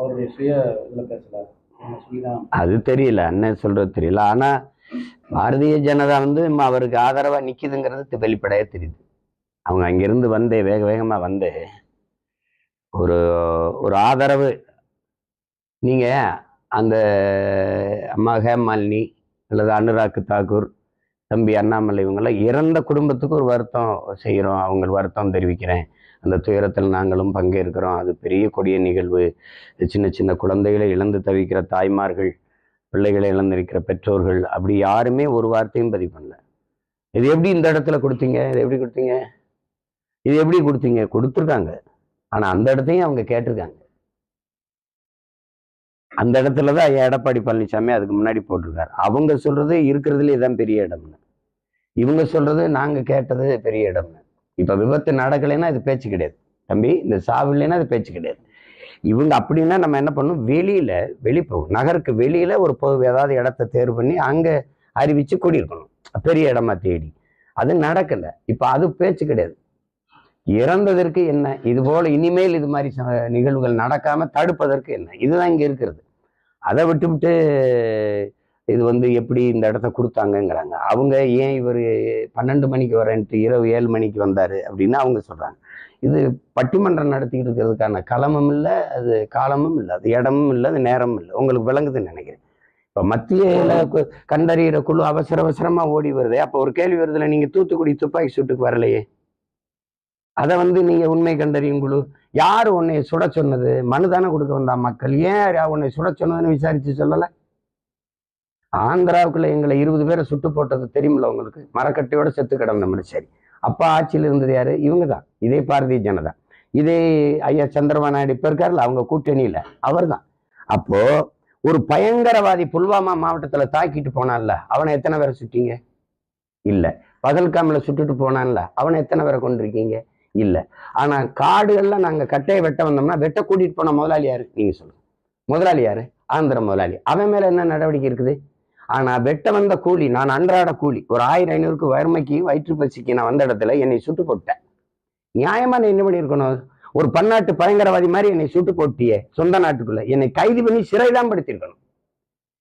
அவருடைய சுய இதில் பேசல. அது தெரியல அண்ணன் சொல்றது தெரியல. ஆனா பாரதிய ஜனதா வந்து அவருக்கு ஆதரவா நிக்குதுங்கிறது வெளிப்படையா தெரியுது. அவங்க அங்கிருந்து வந்து வேக வேகமா வந்து ஒரு ஒரு ஆதரவு. நீங்க அந்த அம்மா ஹேமாலினி அல்லது அனுராக் தாக்கூர் தம்பி அண்ணாமலை இவங்கெல்லாம் இறந்த குடும்பத்துக்கு ஒரு வருத்தம் செய்கிறோம் அவங்க வருத்தம் தெரிவிக்கிறேன். அந்த துயரத்தில் நாங்களும் பங்கேற்கிறோம். அது பெரிய கொடிய நிகழ்வு. சின்ன சின்ன குழந்தைகளை இழந்து தவிக்கிற தாய்மார்கள் பிள்ளைகளை இழந்திருக்கிற பெற்றோர்கள் அப்படி யாருமே ஒரு வார்த்தையும் பதிவு பண்ணல. இது எப்படி இந்த இடத்துல கொடுத்தீங்க? இது எப்படி கொடுத்தீங்க? இது எப்படி கொடுத்தீங்க? கொடுத்துருக்காங்க. ஆனா அந்த இடத்தையும் அவங்க கேட்டிருக்காங்க. அந்த இடத்துல தான் ஐயா எடப்பாடி பழனிசாமி அதுக்கு முன்னாடி போட்டிருக்காரு. அவங்க சொல்றது இருக்கிறதுலே தான் பெரிய இடம்னு. இவங்க சொல்றது நாங்க கேட்டது பெரிய இடம்னு. இப்போ விபத்து நடக்கலைன்னா அது பேச்சு கிடையாது. தம்பி இந்த சாவு இல்லைன்னா அது பேச்சு கிடையாது. இவங்க அப்படின்னா நம்ம என்ன பண்ணணும்? வெளியில் வெளிப்போ நகருக்கு வெளியில் ஒரு பொது ஏதாவது இடத்த தேர்வு பண்ணி அங்கே அறிவிச்சு கூடியிருக்கணும். பெரிய இடமா தேடி. அது நடக்கலை. இப்போ அது பேச்சு கிடையாது. இறந்ததற்கு என்ன? இது போல இனிமேல் இது மாதிரி ச- நிகழ்வுகள் நடக்காமல் தடுப்பதற்கு என்ன? இதுதான் இங்கே இருக்கிறது. அதை விட்டுவிட்டு இது வந்து எப்படி இந்த இடத்த கொடுத்தாங்கங்கிறாங்க. அவங்க ஏன் இவர் பன்னெண்டு மணிக்கு வரேன்ட்டு இரவு ஏழு மணிக்கு வந்தார் அப்படின்னு அவங்க சொல்றாங்க. இது பட்டிமன்றம் நடத்திக்கிட்டு இருக்கிறதுக்கான களமும் இல்லை அது காலமும் இல்லை அது இடமும் இல்லை அது நேரமும் இல்லை. உங்களுக்கு விளங்குதுன்னு நினைக்கிறேன். இப்போ மத்தியில் கண்டறிகிற குழு அவசர அவசரமாக ஓடி வருது அப்போ ஒரு கேள்வி வருதுல நீங்கள் தூத்துக்குடி துப்பாக்கி சூட்டுக்கு வரலையே? அதை வந்து நீங்கள் உண்மை கண்டறியும் குழு. யார் உன்னை சுட சொன்னது? மனு தானே கொடுக்க வந்தா மக்கள். ஏன் உன்னை சுட சொன்னதுன்னு விசாரித்து சொல்லலை? ஆந்திராவுக்குள்ள எங்களை இருபது பேரை சுட்டு போட்டது தெரியுமில்ல உங்களுக்கு? மரக்கட்டையோட செத்து கிடந்த மனுஷரி. சரி அப்பா ஆட்சியில் இருந்தது யாரு? இவங்க தான் இதே பாரதிய ஜனதா. இதே ஐயா சந்திரபாபு நாயுடு இப்ப இருக்காருல்ல அவங்க கூட்டணியில. அவர்தான். அப்போ ஒரு பயங்கரவாதி புல்வாமா மாவட்டத்துல தாக்கிட்டு போனான்ல அவனை எத்தனை பேரை சுட்டீங்க? இல்லை. பகல்காமில் சுட்டுட்டு போனான்ல அவனை எத்தனை பேரை கொண்டிருக்கீங்க இல்லை. ஆனால் காடுகள்ல நாங்கள் கட்டையை வெட்ட வந்தோம்னா வெட்ட கூட்டிட்டு போன முதலாளி யாரு? நீங்க சொல்லுங்கள் முதலாளி யாரு? ஆந்திர முதலாளி. அவன் மேல என்ன நடவடிக்கை இருக்குது? ஆனா வெட்ட வந்த கூலி நான் அன்றாட கூலி ஒரு ஆயிரம் ஐநூறுக்கு வறுமைக்கு வயிற்று பசிக்கு நான் வந்த இடத்துல என்னை சுட்டு போட்டேன் நியாயமா நான் என்ன பண்ணியிருக்கணும்? ஒரு பன்னாட்டு பயங்கரவாதி மாதிரி என்னை சுட்டு போட்டியே சொந்த நாட்டுக்குள்ள. என்னை கைது பண்ணி சிறைதான் படுத்திருக்கணும்.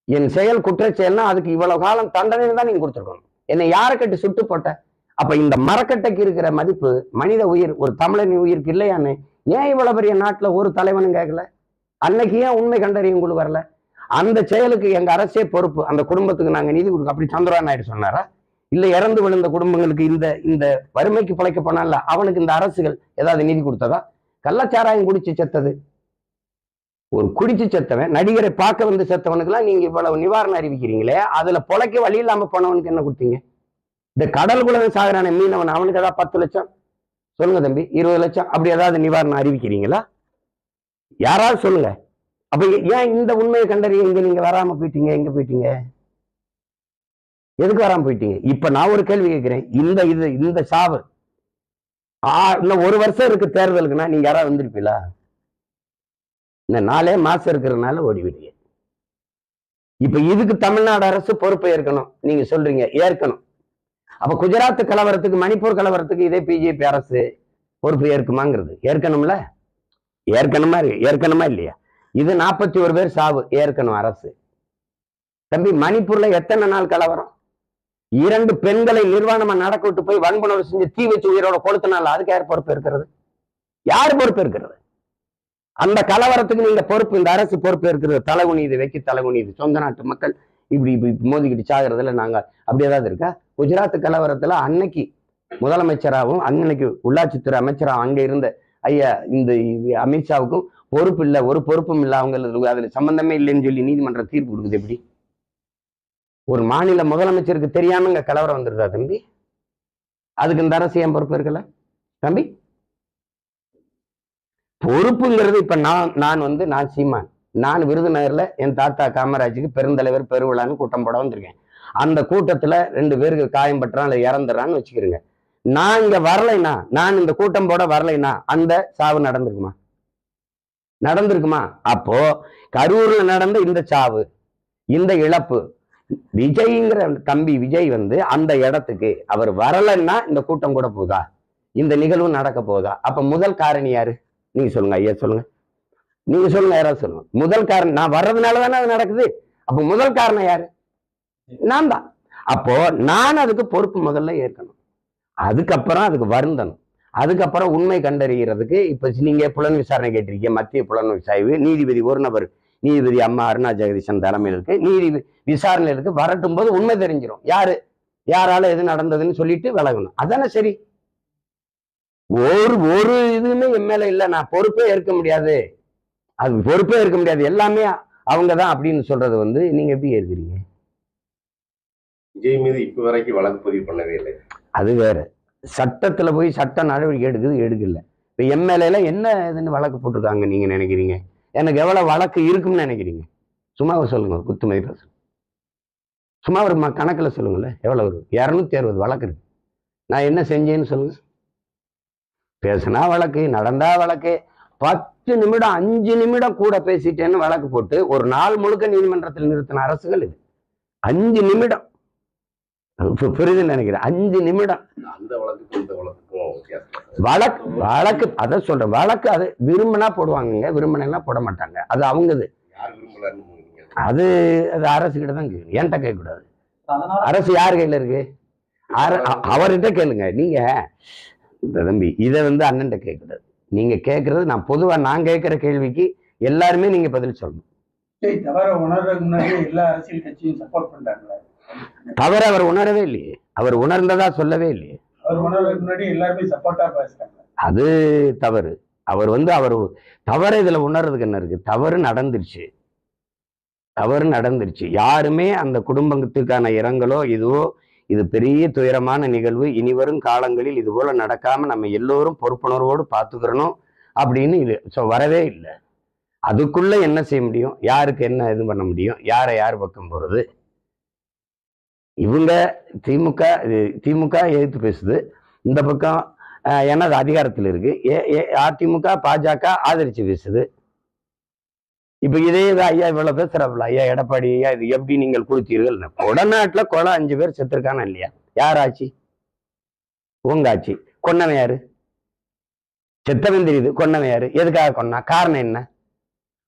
என் செயல் குற்ற செயல்னா அதுக்கு இவ்வளவு காலம் தண்டனை தான் நீங்க கொடுத்துருக்கணும். என்னை யாரை கட்டு சுட்டு போட்ட? அப்ப இந்த மரக்கட்டைக்கு இருக்கிற மதிப்பு மனித உயிர் ஒரு தமிழன் உயிருக்கு இல்லையான்னு ஏன் இவ்வளவு பெரிய நாட்டுல ஒரு தலைவனும் கேட்கல? அன்னைக்கு ஏன் உண்மை கண்டறியும் குழு வரல? அந்த செயலுக்கு எங்க அரசே பொறுப்பு. அந்த குடும்பத்துக்கு நாங்க நீதி கொடுக்க அப்படி சந்திரா நாயுடு சொன்னாரா? இல்ல இறந்து விழுந்த குடும்பங்களுக்கு இந்த இந்த வறுமைக்கு பிழைக்க போனால அவனுக்கு இந்த அரசுகள் ஏதாவது நீதி கொடுத்ததா? கள்ளச்சாராயம் குடிச்சு செத்தது. ஒரு குடிச்சு செத்தவன் நடிகரை பார்க்க வந்து செத்தவனுக்குலாம் நீங்க இவ்வளவு நிவாரணம் அறிவிக்கிறீங்களே அதுல பொழைக்க வழி இல்லாம போனவனுக்கு என்ன கொடுத்தீங்க? இந்த கடல் குலகம் சாகரான மீனவன் அவனுக்கு ஏதாவது பத்து லட்சம்? சொல்லுங்க தம்பி இருபது லட்சம்? அப்படி ஏதாவது நிவாரணம் அறிவிக்கிறீங்களா? யாராவது சொல்லுங்க. அப்ப ஏன் இந்த உண்மையை கண்டறிய இங்க நீங்க வராம போயிட்டீங்க? எங்க போயிட்டீங்க? எதுக்கு வராம போயிட்டீங்க? இப்ப நான் ஒரு கேள்வி கேட்கிறேன். இந்த இது இந்த சாவு. ஆ இன்னும் ஒரு வருஷம் இருக்கு தேர்தலுக்குன்னா நீங்க யாராவது வந்திருப்பீங்களா? இந்த நாலே மாசம் இருக்கிறதுனால ஓடிவிடுங்க இப்ப இதுக்கு தமிழ்நாடு அரசு பொறுப்பை ஏற்கணும். நீங்க சொல்றீங்க ஏற்கணும். அப்ப குஜராத் கலவரத்துக்கு மணிப்பூர் கலவரத்துக்கு இதே பிஜேபி அரசு பொறுப்பு ஏற்குமாங்கிறது. ஏற்கணும்ல? ஏற்கனமா இருக்கு? ஏற்கனமா இல்லையா? இது நாற்பத்தி ஒரு பேர் சாவு ஏற்கனும் அரசு. தம்பி மணிப்பூர்ல எத்தனை நாள் கலவரம் இரண்டு பெண்களை நிர்வாணமா நடக்க விட்டு போய் வன்புணர்வு செஞ்சு தீ வச்சு உயிரோட கொளுத்தினால அதுக்கு யார் பொறுப்பு இருக்கிறது? யார் பொறுப்பு இருக்கிறது? அந்த கலவரத்துக்கு நீங்க பொறுப்பு இந்த அரசு பொறுப்பு இருக்கிறது. தலைகுனிது வைக்க தலைகுனிது சொந்த நாட்டு மக்கள் இப்படி இப்படி மோதிக்கிட்டு சாகிறதுல நாங்க அப்படி ஏதாவது இருக்கா? குஜராத் கலவரத்துல அன்னைக்கு முதலமைச்சராகவும் அன்னைக்கு உள்ளாட்சித்துறை அமைச்சராகவும் அங்க இருந்த ஐயா இந்த அமித்ஷாவுக்கும் பொறுப்பு இல்லை ஒரு பொறுப்பும் இல்லை அவங்களுக்கு அதுல சம்பந்தமே இல்லைன்னு சொல்லி நீதிமன்றம் தீர்ப்பு கொடுக்குது எப்படி? ஒரு மாநில முதலமைச்சருக்கு தெரியாம இங்க கலவரம் வந்துருதா தம்பி? அதுக்கு இந்த அரசு ஏன் பொறுப்பு இருக்கல? தம்பி? பொறுப்புங்கிறது இப்ப நான் நான் வந்து நான் சீமான். நான் விருதுநகர்ல என் தாத்தா காமராஜுக்கு பெருந்தலைவர் பெருவிழான்னு கூட்டம் போட வந்திருக்கேன். அந்த கூட்டத்துல ரெண்டு பேருக்கு காயம் பட்டுறான் இல்லை இறந்துறான்னு வச்சுக்கிறேங்க. நான் இங்க வரலைன்னா நான் இந்த கூட்டம் போட வரலைன்னா அந்த சாவு நடந்திருக்குமா? நடந்திருக்குமா? அப்போ கரூர்ல நடந்த இந்த சாவு இந்த இழப்பு விஜய்ங்கிற தம்பி விஜய் வந்து அந்த இடத்துக்கு அவர் வரலைன்னா இந்த கூட்டம் கூட போகுதா இந்த நிகழ்வு நடக்க போகுதா அப்ப முதல் காரணி யாரு? நீங்க சொல்லுங்க ஐயா சொல்லுங்க. நீங்க சொல்லுங்க யாராவது சொல்லுங்க. முதல் காரணம் நான் வர்றதுனால தானே அது நடக்குது? அப்ப முதல் காரணம் யாரு? நான் தான் அப்போ நான் அதுக்கு பொறுப்பு முதல்ல ஏற்கணும். அதுக்கப்புறம் அதுக்கு வருந்தணும். அதுக்கப்புறம் உண்மை கண்டறிகிறதுக்கு இப்ப நீங்க புலன் விசாரணை கேட்டிருக்கீங்க. மத்திய புலன் விசாய்வு நீதிபதி ஒரு நபர் நீதிபதி அம்மா அருணா ஜெகதீசன் தலைமையில் இருக்கு. நீதி விசாரணை இருக்கு. வரட்டும் போது உண்மை தெரிஞ்சிடும் யாரு? யாரால எது நடந்ததுன்னு சொல்லிட்டு விலகணும். அதானே சரி? ஒரு ஒரு இதுவுமே என் மேல இல்ல. நான் பொறுப்பே ஏற்க முடியாது. அது பொறுப்பே ஏற்க முடியாது. எல்லாமே அவங்க தான் அப்படின்னு சொல்றது வந்து நீங்க எப்படி ஏற்கிறீங்க? விஜய் மீது இப்ப வரைக்கும் வழக்கு பதிவு பண்ணவே இல்லை. அது வேற. சட்டத்தில் போய் சட்ட நடவடிக்கை எடுக்குது எடுக்கல. இப்போ எம்எல்ஏல என்ன இதுன்னு வழக்கு போட்டிருக்காங்க நீங்கள் நினைக்கிறீங்க? எனக்கு எவ்வளோ வழக்கு இருக்கும்னு நினைக்கிறீங்க? சும்மா சொல்லுங்க குத்துமதி பேச சும்மா ஒரு கணக்கில் சொல்லுங்களேன் எவ்வளவு வரும் இரநூத்தி அறுபது வழக்கு இருக்கு. நான் என்ன செஞ்சேன்னு சொல்லுங்க. பேசினா வழக்கு நடந்தா வழக்கு பத்து நிமிடம் அஞ்சு நிமிடம் கூட பேசிட்டேன்னு வழக்கு போட்டு ஒரு நாள் முழுக்க நீதிமன்றத்தில் நிறுத்தின அரசுகள் இது. அஞ்சு நிமிடம். புரியுதுன்னு நினைக்கிறேன். அஞ்சு நிமிடம். வழக்கு வழக்கு அதை சொல்றேன். வழக்கு அது விரும்பினா போடுவாங்கங்க விரும்பினா போட மாட்டாங்க. அது அவங்கது. அது அது அரசு கிட்ட தான் கேட்கணும். என்கிட்ட கேட்கக்கூடாது? அரசு யார் கையில இருக்கு? அவர்கிட்ட கேளுங்க. நீங்க இந்த தம்பி இதை வந்து அண்ணன்ட்ட கேட்கக்கூடாது. நீங்க கேட்கறது நான் பொதுவா நான் கேட்கிற கேள்விக்கு எல்லாருமே நீங்க பதில் சொல்லணும். சரி தவற உணர்றதுக்கு முன்னாடி எல்லா அரசியல் கட்சியும் சப்போர்ட் பண்றாங்களே தவிர அவர் உணரவே இல்லையே. அவர் உணர்ந்ததா சொல்லவே இல்லையே. அது தவறு. அவர் வந்து அவர் தவறு இதுல உணர்றதுக்கு என்ன இருக்கு? தவறு நடந்துருச்சு. தவறு நடந்துருச்சு. யாருமே அந்த குடும்பத்துக்கான இரங்கலோ இதுவோ இது பெரிய துயரமான நிகழ்வு இனி வரும் காலங்களில் இது போல நடக்காம நம்ம எல்லோரும் பொறுப்புணர்வோடு பார்த்துக்கிறணும் அப்படின்னு இது ஸோ வரவே இல்லை. அதுக்குள்ள என்ன செய்ய முடியும்? யாருக்கு என்ன இது பண்ண முடியும்? யாரை யார் பக்கம் போறது? இவங்க திமுக இது திமுக எதிர்த்து பேசுது. இந்த பக்கம் அஹ், ஏன்னா அது அதிகாரத்தில் இருக்கு. ஏ- ஏ- அதிமுக பாஜக ஆதரிச்சு பேசுது. இப்ப இதே இது ஐயா இவ்வளவு பேசுறாப்புல. ஐயா எடப்பாடி ஐயா இது எப்படி நீங்கள் கொடுத்தீர்கள் கொடநாட்டுல கொலை அஞ்சு பேர் செத்துருக்கானா இல்லையா? யார் ஆச்சு உங்க கொன்னவன் யாரு? செத்தவன் தெரியுது. கொன்னவன் யாரு? எதுக்காக கொன்னா? காரணம் என்ன?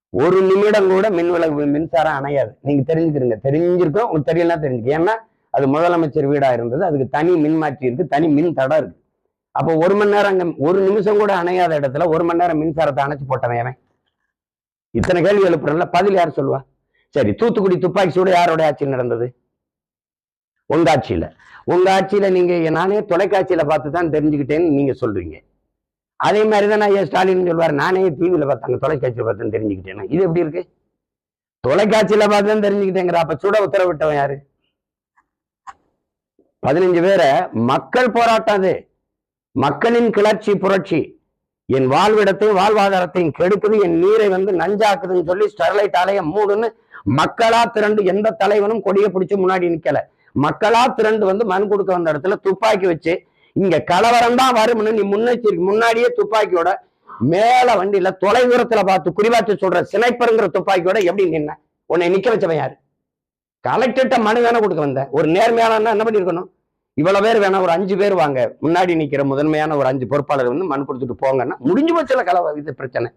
ஒரு நிமிடம் கூட மின் விளக்கு மின்சாரம் அணையாது. நீங்க தெரிஞ்சுக்கிறீங்க. தெரிஞ்சிருக்கோம் உங்களுக்கு தெரியலாம் தெரிஞ்சுக்க. ஏன்னா அது முதலமைச்சர் வீடா இருந்தது. அதுக்கு தனி மின்மாற்றி இருக்கு தனி மின் தடம் இருக்கு. அப்போ ஒரு மணி நேரம் அங்க ஒரு நிமிஷம் கூட அணையாத இடத்துல ஒரு மணி நேரம் மின்சாரத்தை அணைச்சு போட்டவன் அவன் இத்தனை கேள்வி எழுப்புறல பதில் யார் சொல்லுவா? சரி தூத்துக்குடி துப்பாக்கி சூடு யாரோட ஆட்சியில் நடந்தது? உங்க ஆட்சியில. உங்க ஆட்சியில நீங்க நானே தொலைக்காட்சியில பார்த்து தான் தெரிஞ்சுக்கிட்டேன்னு நீங்க சொல்றீங்க. அதே மாதிரி தான் ஐயா ஸ்டாலின் சொல்வார் நானே டிவியில பார்த்தாங்க தொலைக்காட்சியில பார்த்து தெரிஞ்சுக்கிட்டேன் இது எப்படி இருக்கு? தொலைக்காட்சியில பார்த்து தான் தெரிஞ்சுக்கிட்டேங்கிற அப்ப சுட உத்தரவிட்டவன் யாரு? பதினஞ்சு பேரை மக்கள் போராட்டம் அது. மக்களின் கிளர்ச்சி புரட்சி. என் வாழ்விடத்தையும் வாழ்வாதாரத்தையும் கெடுக்குது என் நீரை வந்து நஞ்சாக்குதுன்னு சொல்லி ஸ்டெர்லைட் ஆலைய மூடுன்னு மக்களா திரண்டு எந்த தலைவனும் கொடியை பிடிச்சு முன்னாடி நிக்கல. மக்களா திரண்டு வந்து மனு கொடுக்க வந்த இடத்துல துப்பாக்கி வச்சு இங்க கலவரம் தான் வரும்னு நீ முன்னெச்சரிக்கை முன்னாடியே துப்பாக்கியோட மேல வண்டியில தொலை தூரத்துல பார்த்து குறிவாச்சு சொல்ற சினைப்பருங்கிற துப்பாக்கியோட எப்படி நின்ன? உன்னை நிக்க வச்சவன் யாரு? கலெக்டர்கிட்ட மனு வேணா கொடுக்க வந்த ஒரு நேர்மையான என்ன பண்ணிருக்கணும்? இவ்வளவு பேர் வேணா ஒரு அஞ்சு பேர் வாங்க. முன்னாடி நிக்கிற முதன்மையான ஒரு அஞ்சு பொறுப்பாளர் வந்து மனு கொடுத்துட்டு போங்கன்னா முடிஞ்சு போச்சுல கலவை இது பிரச்சனை.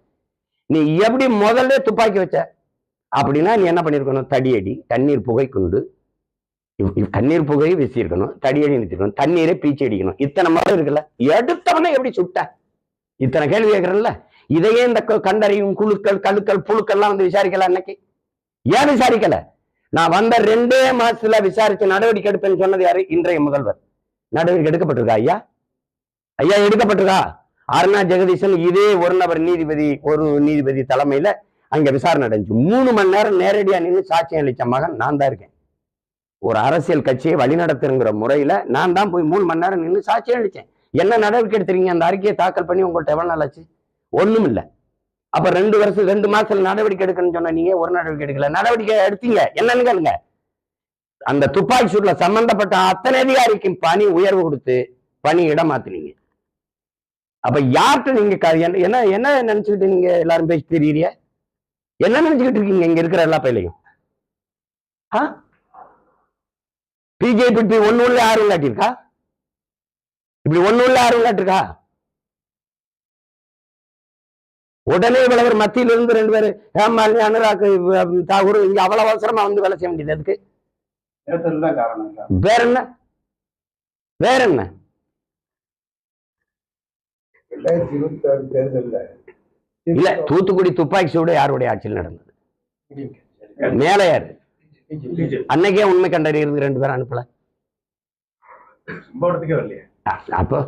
நீ எப்படி முதல்ல துப்பாக்கி வச்ச? அப்படின்னா நீ என்ன பண்ணிருக்கணும்? தடியடி தண்ணீர் புகை குண்டு. தண்ணீர் புகையை வீசியிருக்கணும் தடியடி நிறுத்திருக்கணும் தண்ணீரை பீச்சி அடிக்கணும். இத்தனை மரம் இருக்குல்ல? எடுத்தவனே எப்படி சுட்ட? இத்தனை கேள்வி கேட்கறல்ல? இதையே இந்த கண்டறியும் குழுக்கள் கழுக்கள் புழுக்கள்லாம் வந்து விசாரிக்கல அன்னைக்கு. ஏன் விசாரிக்கல? நான் வந்த ரெண்டே மாசத்துல விசாரிச்சு நடவடிக்கை எடுப்பேன்னு சொன்னது யாரு? இன்றைய முதல்வர். நடவடிக்கை எடுக்கப்பட்டிருக்கா ஐயா? ஐயா எடுக்கப்பட்டிருக்கா? அருணா ஜெகதீசன் இதே ஒரு நபர் நீதிபதி ஒரு நீதிபதி தலைமையில அங்க விசாரணை நடந்துச்சு. மூணு மணி நேரம் நேரடியா நின்று சாட்சியம் அளிச்ச மகன் நான் தான் இருக்கேன். ஒரு அரசியல் கட்சியை வழிநடத்துங்கிற முறையில நான் தான் போய் மூணு மணி நேரம் நின்று சாட்சியம் அளிச்சேன். என்ன நடவடிக்கை எடுத்துறீங்க அந்த அறிக்கையை தாக்கல் பண்ணி உங்கள்கிட்ட எவ்வளவு நாள் ஆச்சு? ஒன்றும் இல்லை அப்ப ரெண்டு வருஷம் ரெண்டு மாசத்துல நடவடிக்கை எடுக்கணும்னு சொன்ன நீங்க ஒரு நடவடிக்கை எடுக்கல. நடவடிக்கை எடுத்தீங்க. என்னன்னு கேளுங்க. அந்த துப்பாக்கி சூட்ல சம்பந்தப்பட்ட அத்தனை அதிகாரிக்கும் பணி உயர்வு கொடுத்து பணி இடம் மாத்தினீங்க அப்ப யார்கிட்ட நீங்க க- என்ன என்ன என்ன நினைச்சுக்கிட்டு நீங்க எல்லாரும் பேசி தெரியறிய என்ன நினைச்சுக்கிட்டு இருக்கீங்க இங்க இருக்கிற எல்லா பையிலையும் பிஜேபி ஒன்னு உள்ள ஆர்வம் காட்டியிருக்கா இப்படி ஒன்னு உள்ள ஆர்வம் காட்டிருக்கா உடனே இவ்வளவு மத்தியில இருந்து ரெண்டு பேரு ஹேமாலினி அனுராக் தாகூர் இங்க அவ்வளவு அவசரமா வந்து வேலை செய்ய வேண்டியது அதுக்கு வேற என்ன? வேற என்ன? இல்ல தூத்துக்குடி துப்பாக்கி சூடு யாருடைய ஆட்சியில் நடந்தது? மேல யாரு? அன்னைக்கே உண்மை கண்டறியறது ரெண்டு பேரும் அனுப்பல. அப்போ?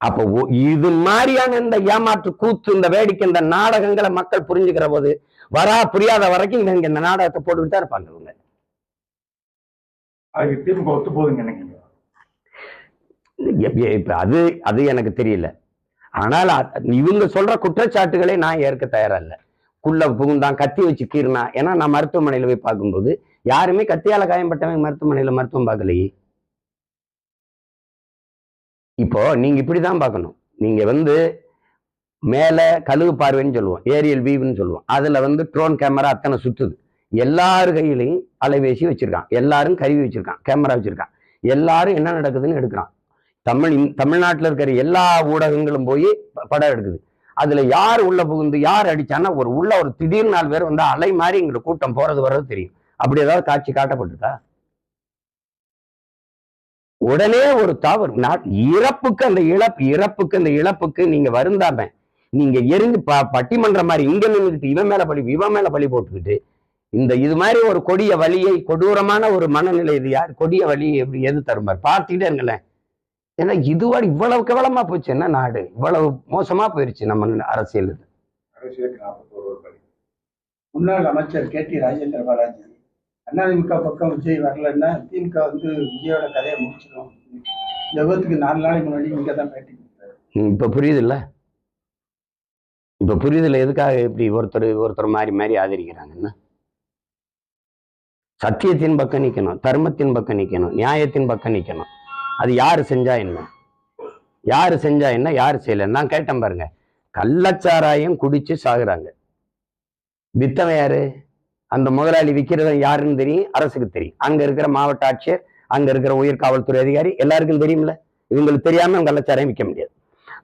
அப்போ இது மாதிரியான இந்த ஏமாற்று கூத்து இந்த வேடிக்கை இந்த நாடகங்களை மக்கள் புரிஞ்சுக்கிற போது வரா புரியாத வரைக்கும் இவங்க இந்த நாடகத்தை போட்டுக்கிட்டு தான் இருப்பாங்க இவங்க. திமுக ஒத்து போகுதுங்க நினைக்கிறீங்க அது அது எனக்கு தெரியல. ஆனால் இவங்க சொல்ற குற்றச்சாட்டுகளை நான் ஏற்க தயாரா இல்ல குள்ள புகுந்தான் கத்தி வச்சு கீறினா ஏன்னா நான் மருத்துவமனையில போய் பார்க்கும்போது யாருமே கத்தியால காயம்பட்டவங்க மருத்துவமனையில மருத்துவம் பார்க்கலையே. இப்போ நீங்க இப்படிதான் பார்க்கணும். நீங்க வந்து மேலே கழுகு பார்வைன்னு சொல்லுவோம். ஏரியல் வியூன்னு சொல்லுவோம். அதில் வந்து ட்ரோன் கேமரா அத்தனை சுத்துது. எல்லார் கையிலையும் அலைபேசி வச்சிருக்கான். எல்லாரும் கருவி வச்சுருக்கான். கேமரா வச்சுருக்கான். எல்லாரும் என்ன நடக்குதுன்னு எடுக்கிறான். தமிழ் தமிழ்நாட்டில் இருக்கிற எல்லா ஊடகங்களும் போய் ப- படம் எடுக்குது. அதுல யார் உள்ளே புகுந்து யார் அடிச்சான்னா ஒரு உள்ள ஒரு திடீர் நாலு பேர் வந்து அலை மாதிரி எங்களுக்கு கூட்டம் போறது வர்றது தெரியும். அப்படி ஏதாவது காட்சி காட்டப்பட்டிருக்கா? உடனே ஒரு தாவர் நான் இறப்புக்கு அந்த இழப்பு இறப்புக்கு அந்த இழப்புக்கு நீங்க வருந்தாம நீங்க எரிஞ்சு ப பட்டிமன்றம் மாதிரி இங்க நின்றுக்கிட்டு இவன் மேல பழி இவன் மேல பழி போட்டுக்கிட்டு இந்த இது மாதிரி ஒரு கொடிய வழியை கொடூரமான ஒரு மனநிலை இது யார்? கொடிய வழி எப்படி எது தருமார் பார்த்துக்கிட்டே இருங்களேன். ஏன்னா இதுவரை இவ்வளவு கேவலமா போச்சு. என்ன நாடு? இவ்வளவு மோசமா போயிருச்சு நம்ம அரசியல் இது. அரசியலுக்கு முன்னாள் அமைச்சர் கே டி ராஜேந்திர பாலாஜி அதிமுக பக்கம் விஜய் வரலன்னா திமுக வந்து விஜயோட கதையை முடிச்சிடும் ஜெகத்துக்கு நாலு நாளைக்கு முன்னாடி இங்கே தான் பேட்டி இப்போ புரியுதுல்ல? இப்போ புரியுதுல்ல எதுக்காக இப்படி ஒருத்தர் ஒருத்தர் மாறி மாறி ஆதரிக்கிறாங்கன்னா சத்தியத்தின் பக்கம் நிற்கணும் தர்மத்தின் பக்கம் நிற்கணும் நியாயத்தின் பக்கம் நிற்கணும் அது யார் செஞ்சா என்ன? யார் செஞ்சா என்ன? யார் செய்யல நான் கேட்டேன் பாருங்க. கள்ளச்சாராயம் குடிச்சு சாகுறாங்க. வித்தவன் யாரு? அந்த முதலாளி விற்கிறவன் யாருன்னு தெரியும்? அரசுக்கு தெரியும். அங்க இருக்கிற மாவட்ட ஆட்சியர் அங்க இருக்கிற உயர் காவல்துறை அதிகாரி எல்லாருக்கும் தெரியும்ல? இவங்களுக்கு தெரியாம கள்ளச்சாராயம் விற்க முடியாது.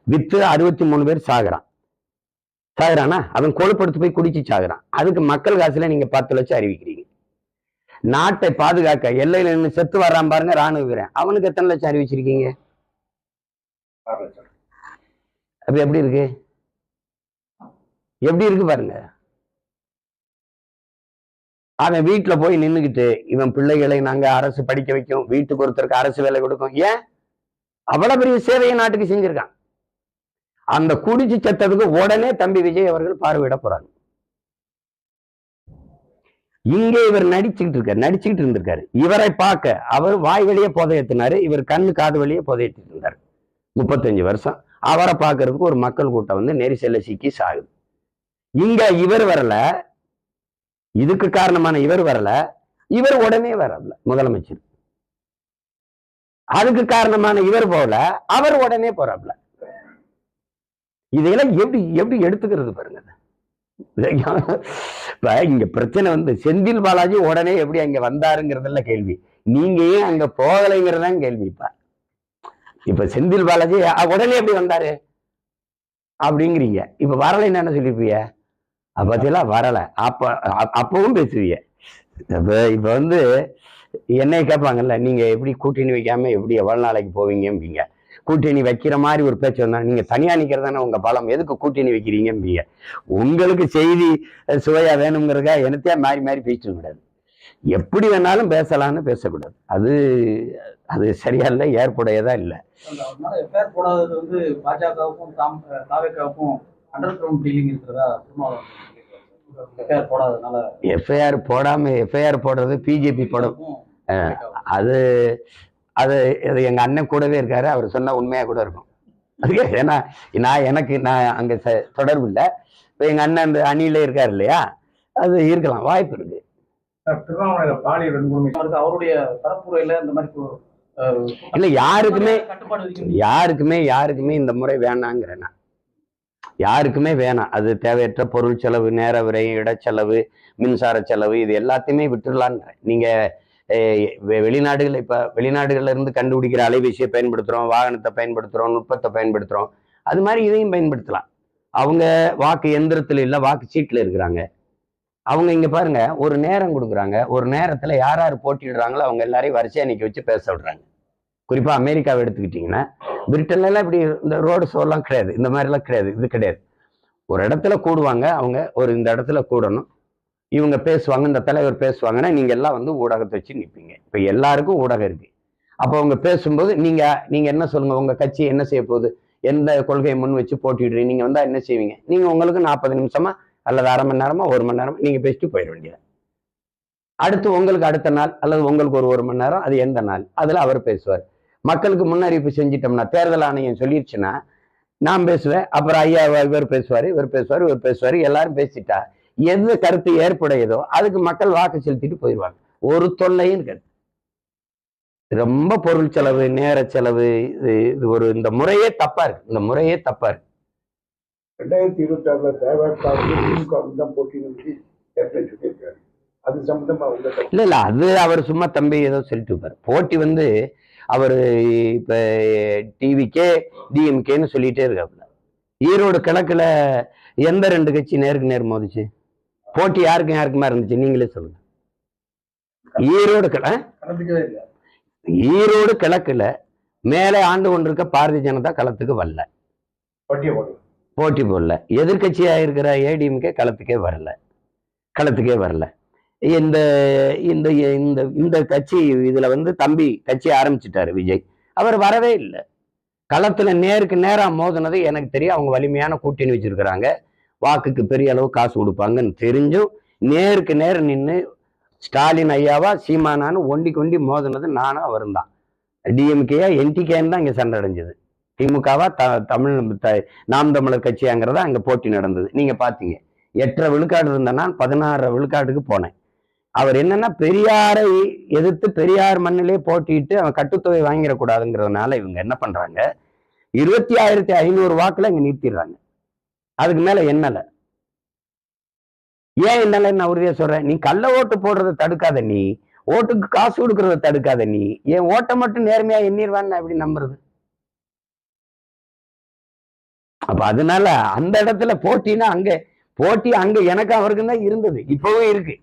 வித்து அறுபத்தி மூணு பேர் சாகுறான். சாகுறானா? அவன் கொழுப்படுத்து போய் குடிச்சு சாகுறான். அதுக்கு மக்கள் காசுல நீங்க பத்து லட்சம் அறிவிக்கிறீங்க. நாட்டை பாதுகாக்க எல்லையில நின்று செத்து வர்றான் பாருங்க ராணுவ வீரன். அவனுக்கு எத்தனை லட்சம் அறிவிச்சிருக்கீங்க? அப்ப எப்படி இருக்கு? எப்படி இருக்கு பாருங்க. அவன் வீட்டில் போய் நின்றுக்கிட்டு இவன் பிள்ளைகளை நாங்கள் அரசு படிக்க வைக்கும் வீட்டுக்கு ஒருத்தருக்கு அரசு வேலை கொடுக்கும். ஏன்? அவ்வளோ பெரிய சேவையை நாட்டுக்கு செஞ்சிருக்கான். அந்த குடிச்சு செத்ததுக்கு உடனே தம்பி விஜய் அவர்கள் பார்வையிட போறாங்க இங்கே இவர் நடிச்சுக்கிட்டு இருக்காரு நடிச்சுக்கிட்டு இருந்திருக்காரு. இவரை பார்க்க அவர் வாய் வழியே புதையத்தினாரு இவர் கண்ணு காது வழியே புதையத்திட்டு இருந்தார். முப்பத்தஞ்சு வருஷம். அவரை பார்க்கறதுக்கு ஒரு மக்கள் கூட்டம் வந்து நெரிசல்ல சிக்கி சாகுது. இங்க இவர் வரல இதுக்கு காரணமான இவர் வரல. இவர் உடனே வரல முதலமைச்சர். அதுக்கு காரணமான இவர் போல அவர் உடனே போறாப்ல. இதையெல்லாம் எப்படி எப்படி எடுத்துக்கிறது பாருங்க. இப்ப இங்க பிரச்சனை வந்து செந்தில் பாலாஜி உடனே எப்படி அங்க வந்தாருங்கிறதுல கேள்வி. நீங்க ஏன் அங்க போகலைங்கிறதான் கேள்விப்பா இப்ப. செந்தில் பாலாஜி உடனே எப்படி வந்தாரு? அப்படிங்கிறீங்க. இப்ப வரலைன்னு என்ன அதை அப்பத்தியெல்லாம் வரலை. அப்போ அப்பவும் பேசுவீங்க. இப்போ இப்போ வந்து என்னை கேட்பாங்கல்ல நீங்கள் எப்படி கூட்டணி வைக்காமல் எப்படி எவ்வளோ நாளைக்கு போவீங்கம்பீங்க? கூட்டணி வைக்கிற மாதிரி ஒரு பேச்சு வந்தால் நீங்கள் தனியாக நிற்கிறது தானே உங்கள் பலம். எதுக்கு கூட்டணி வைக்கிறீங்கம்பீங்க? உங்களுக்கு செய்தி சுவையாக சுவையா வேணுங்கிறதா என்னத்தையா மாறி மாறி பேசிட்டு கூடாது எப்படி வேணாலும் பேசலான்னு பேசக்கூடாது. அது அது சரியா இல்லை ஏற்புடையதா இல்லை. அண்டர் கிரவுண்ட் டீலிங் இருக்கிறதா திருமாவளவன் எஃப்ஐஆர் போடாததுனால எஃப்ஐஆர் போடாம எஃப்ஐஆர் போடுறது பிஜேபி போட தாவேக்காவுக்கும் அது அது அது எங்க அண்ணன் கூடவே இருக்காரு. அவர் சொன்னா உண்மையா கூட இருக்கும். அதுக்கு ஏன்னா நான் எனக்கு நான் அங்க தொடர்பு இல்லை. இப்போ எங்க அண்ணன் அந்த அணியில இருக்காரு இல்லையா? அது இருக்கலாம். வாய்ப்பு இருக்கு. திருவண்ணாமலையில பாலியல் வன்கொடுமை. அவருக்கு அவருடைய பரப்புரையில இந்த மாதிரி இல்ல யாருக்குமே கட்டுப்பாடு விதிக்க முடியாது. யாருக்குமே யாருக்குமே இந்த முறை வேணாங்கிறேன் நான். யாருக்குமே வேணாம். அது தேவையற்ற பொருள் செலவு நேர விரயம் இடச்செலவு மின்சார செலவு இது எல்லாத்தையுமே விட்டுடலான்றேன் நீங்க வெ- வெளிநாடுகள் இப்ப வெளிநாடுகள்ல இருந்து கண்டுபிடிக்கிற அலைபேசியை பயன்படுத்துறோம் வாகனத்தை பயன்படுத்துறோம் நுட்பத்தை பயன்படுத்துறோம் அது மாதிரி இதையும் பயன்படுத்தலாம். அவங்க வாக்கு எந்திரத்தில் இல்லை வாக்கு சீட்டில் இருக்கிறாங்க. அவங்க இங்க பாருங்க ஒரு நேரம் கொடுக்குறாங்க ஒரு நேரத்துல யார் யார் போட்டிடுறாங்களோ அவங்க எல்லாரையும் வரிசையா நிக்க வச்சு பேச விடுறாங்க. குறிப்பா அமெரிக்காவை எடுத்துக்கிட்டீங்கன்னா பிரிட்டன்ல எல்லாம் இப்படி இந்த ரோடு ஷோலாம் கிடையாது. இந்த மாதிரி எல்லாம் கிடையாது. இது கிடையாது. ஒரு இடத்துல கூடுவாங்க. அவங்க ஒரு இந்த இடத்துல கூடணும். இவங்க பேசுவாங்க. இந்த தலைவர் பேசுவாங்கன்னா நீங்க எல்லாம் வந்து ஊடகத்தை வச்சு நிற்பீங்க இப்ப எல்லாருக்கும் ஊடகம் இருக்கு. அப்போ அவங்க பேசும்போது நீங்க நீங்க என்ன சொல்லுங்க? உங்க கட்சி என்ன செய்ய போகுது? எந்த கொள்கையை முன் வச்சு போட்டிடுறீங்க நீங்க வந்தா என்ன செய்வீங்க? நீங்க உங்களுக்கு நாற்பது நிமிஷமா அல்லது அரை மணி நேரமா ஒரு மணி நேரமா நீங்க பேசிட்டு போயிட வேண்டியது. அடுத்து உங்களுக்கு அடுத்த நாள் அல்லது உங்களுக்கு ஒரு ஒரு மணி நேரம் அது எந்த நாள்? அதுல அவர் பேசுவார். மக்களுக்கு முன்னறிவிப்பு செஞ்சிட்டோம்னா தேர்தல் ஆணையம் சொல்லிடுச்சுன்னா நான் பேசுவேன் அப்புறம் ஐயா இவர் பேசுவார் இவர் பேசுவார் இவர் பேசுவார் எல்லாரும் பேசிட்டா எது கருத்து ஏற்புடையதோ அதுக்கு மக்கள் வாக்கு செலுத்திட்டு போயிடுவாங்க. ஒரு தொல்லையும் கருத்து ரொம்ப பொருள் செலவு நேர செலவு இது இது ஒரு இந்த முறையே தப்பா இருக்கு. இந்த முறையே தப்பா இருக்கு. ரெண்டாயிரத்தி இருபத்தி ஆறுல திமுக சொல்லியிருக்காரு. அது சம்பந்தமா? இல்ல இல்ல அது அவர் சும்மா தம்பி ஏதோ சொல்லிட்டு இருப்பாரு. போட்டி வந்து அவர் இப்ப டிவிக்கே டிஎம்கேன்னு சொல்லிட்டே இருக்காப்புல. ஈரோடு கிழக்குல எந்த ரெண்டு கட்சி நேருக்கு நேர் மோதிச்சு? போட்டி யாருக்கும் யாருக்குமா இருந்துச்சு? நீங்களே சொல்லுங்க. ஈரோடு கிழ ஈரோடு கிழக்குல மேலே ஆண்டு கொண்டிருக்க பாரதிய ஜனதா களத்துக்கு வரல. போட்டி போடல. எதிர்கட்சியா இருக்கிற ஏடிஎம்கே களத்துக்கே வரல. களத்துக்கே வரல. இந்த இந்த இந்த இந்த கட்சி இதுல வந்து தம்பி கட்சி ஆரம்பிச்சிட்டாரு விஜய். அவர் வரவே இல்லை. களத்துல நேருக்கு நேரா மோதினது எனக்கு தெரியும். அவங்க வலிமையான கூட்டணி வச்சிருக்கிறாங்க. வாக்குக்கு பெரிய அளவு காசு கொடுப்பாங்கன்னு தெரிஞ்சும் நேருக்கு நேர் நின்று ஸ்டாலின் ஐயாவா சீமானான்னு ஒண்டி கொண்டி மோதினது நானும் அவரும் தான். டிஎம்கேயா என்டிகேன்னு தான் இங்க சண்டை அடைஞ்சது திமுகவா த தமிழ் த- நாம் தமிழர் கட்சியாங்கிறதா அங்கே போட்டி நடந்தது. நீங்க பார்த்தீங்க எட்டரை விழுக்காடு இருந்தேன்னா பதினாறு விழுக்காட்டுக்கு போனேன். அவர் என்னன்னா பெரியாரை எதிர்த்து பெரியார் மண்ணிலே போட்டிட்டு அவன் கட்டுத்தொகை வாங்கிடக்கூடாதுங்கிறதுனால இவங்க என்ன பண்றாங்க? இருபத்தி ஆயிரத்தி ஐநூறு வாக்குல இங்க நிறுத்திடுறாங்க. அதுக்கு மேல என்னல ஏன் என்னல நான் உறுதியா சொல்றேன்? நீ கள்ள ஓட்டு போடுறதை தடுக்காத நீ. ஓட்டுக்கு காசு கொடுக்கறத தடுக்காத நீ. என் ஓட்டை மட்டும் நேர்மையா எண்ணிடுவான்னு அப்படி நம்புறது? அப்ப அதனால அந்த இடத்துல போட்டினா அங்க போட்டி அங்க எனக்கு அவருக்கும் தான் இருந்தது. இப்பவும் இருக்கு.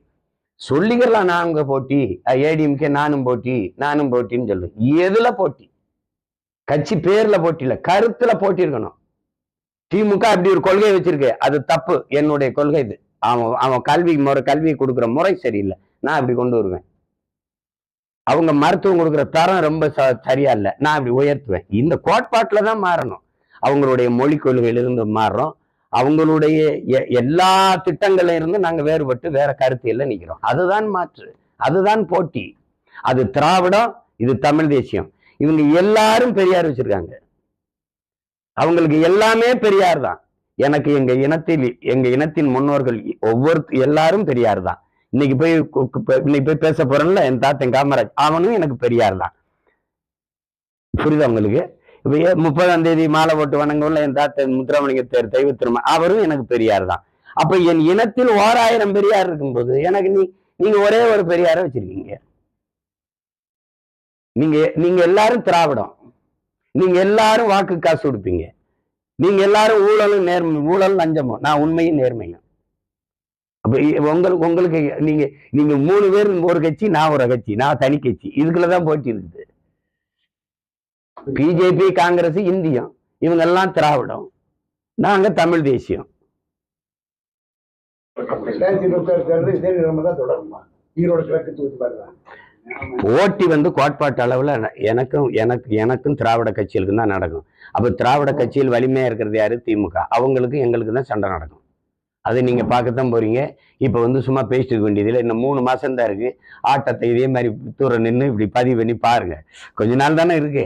சொல்லிக்கலாம் நான் போட்டி. ஏடிஎம்கே நானும் போட்டி நானும் போட்டின்னு சொல்லு. எதுல போட்டி? கட்சி பேர்ல போட்டி இல்ல கருத்துல போட்டி இருக்கணும். திமுக அப்படி ஒரு கொள்கை வச்சிருக்கு அது தப்பு. என்னுடைய கொள்கை இது. அவன் அவன் கல்வி முறை கல்வி கொடுக்குற முறை சரியில்லை. நான் அப்படி கொண்டு வருவேன். அவங்க மருத்துவம் கொடுக்குற தரம் ரொம்ப ச- சரியா இல்லை. நான் அப்படி உயர்த்துவேன். இந்த கோட்பாட்டில் தான் மாறணும். அவங்களுடைய மொழி கொள்கையிலிருந்து மாறுறோம். அவங்களுடைய எல்லா திட்டங்கள்ல இருந்து நாங்க வேறுபட்டு வேற கருத்தியல்ல நிக்கிறோம். அதுதான் மாற்று. அதுதான் போட்டி. அது திராவிடம் இது தமிழ் தேசியம். இவங்க எல்லாரும் பெரியார் வச்சிருக்காங்க. அவங்களுக்கு எல்லாமே பெரியார் தான். எனக்கு எங்க இனத்தில் எங்க இனத்தின் முன்னோர்கள் ஒவ்வொரு எல்லாரும் பெரியார் தான். இன்னைக்கு போய் இன்னைக்கு போய் பேச போறேன்ல என் தாத்தன் காமராஜ். அவனும் எனக்கு பெரியார் தான். புரியுதா உங்களுக்கு? இப்போ ஏ- முப்பதாம் தேதி மாலை போட்டு வணங்கவுள்ள என் தாத்தா முத்துராமலிங்க தேர் தெய்வ திரும்ப அவரும் எனக்கு பெரியார் தான். அப்ப என் இனத்தில் ஓராயிரம் பெரியார் இருக்கும்போது எனக்கு நீ நீங்க ஒரே ஒரு பெரியாரை வச்சிருக்கீங்க. நீங்க நீங்க எல்லாரும் திராவிடம். நீங்க எல்லாரும் வாக்கு காசு கொடுப்பீங்க. நீங்க எல்லாரும் ஊழலும் நேர்மை ஊழல் லஞ்சமும் நான் உண்மையும் நேர்மையும். அப்ப உங்களுக்கு உங்களுக்கு நீங்க நீங்க மூணு பேர் ஒரு கட்சி நான் ஒரு கட்சி நான் தனி கட்சி. இதுக்குள்ளதான் போட்டி இருக்குது பிஜேபி காங்கிரஸ் இந்தியம் இவங்க எல்லாம் திராவிடம். நாங்க தமிழ் தேசியம். போட்டி வந்து கோட்பாட்டு அளவுல எனக்கும் எனக்கு எனக்கும் திராவிட கட்சிகளுக்கும் தான் நடக்கும். அப்ப திராவிட கட்சியில் வலிமையா இருக்கிறது யாரு? திமுக. அவங்களுக்கும் எங்களுக்கு தான் சண்டை நடக்கும். அது நீங்க பார்க்கத்தான் போறீங்க. இப்ப வந்து சும்மா பேசிட்டு இருக்க வேண்டியதில்லை இன்னும் மூணு மாசம் தான் இருக்கு. ஆட்டத்தை இதே மாதிரி தூரம் நின்று இப்படி பதிவு பண்ணி பாருங்க. கொஞ்ச நாள் தானே இருக்கு.